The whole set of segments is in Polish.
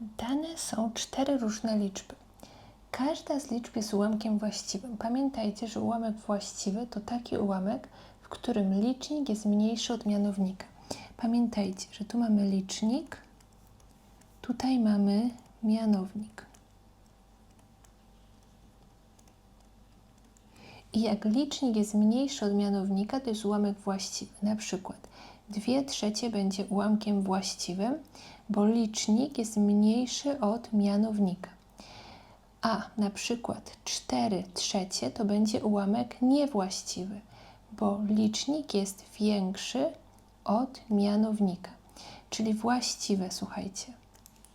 Dane są cztery różne liczby. Każda z liczb jest ułamkiem właściwym. Pamiętajcie, że ułamek właściwy to taki ułamek, w którym licznik jest mniejszy od mianownika. Pamiętajcie, że tu mamy licznik, tutaj mamy mianownik. I jak licznik jest mniejszy od mianownika, to jest ułamek właściwy. Na przykład 2 trzecie będzie ułamkiem właściwym, bo licznik jest mniejszy od mianownika. A na przykład 4 trzecie to będzie ułamek niewłaściwy, bo licznik jest większy od mianownika. Czyli właściwe, słuchajcie.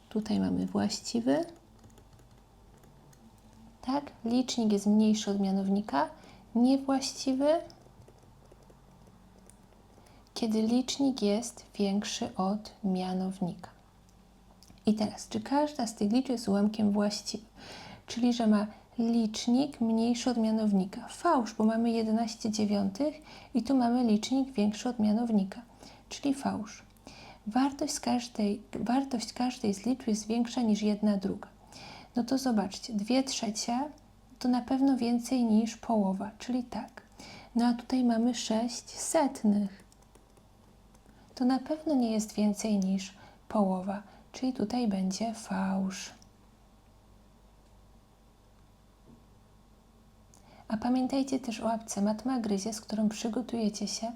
Tutaj mamy właściwy. Tak, licznik jest mniejszy od mianownika, niewłaściwy, kiedy licznik jest większy od mianownika. I teraz, czy każda z tych liczb jest ułamkiem właściwym? Czyli, że ma licznik mniejszy od mianownika. Fałsz, bo mamy 11 dziewiątych i tu mamy licznik większy od mianownika, czyli fałsz. Wartość, każdej, wartość każdej z liczb jest większa niż jedna druga. No to zobaczcie, 2 trzecie to na pewno więcej niż połowa, czyli tak. No a tutaj mamy 6 setnych. To na pewno nie jest więcej niż połowa, czyli tutaj będzie fałsz. A pamiętajcie też o apce Matma Gryzie, z którą przygotujecie się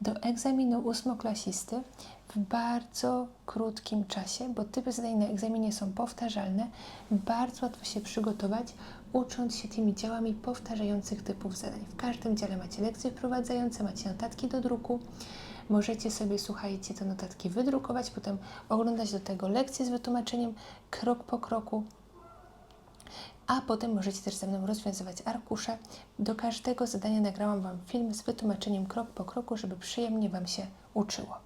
do egzaminu ósmoklasisty w bardzo krótkim czasie, bo typy zadań na egzaminie są powtarzalne. Bardzo łatwo się przygotować, ucząc się tymi działami powtarzających typów zadań. W każdym dziale macie lekcje wprowadzające, macie notatki do druku. Możecie sobie, słuchajcie, te notatki wydrukować, potem oglądać do tego lekcje z wytłumaczeniem krok po kroku a potem możecie też ze mną rozwiązywać arkusze. Do każdego zadania nagrałam Wam film z wytłumaczeniem krok po kroku, żeby przyjemnie Wam się uczyło.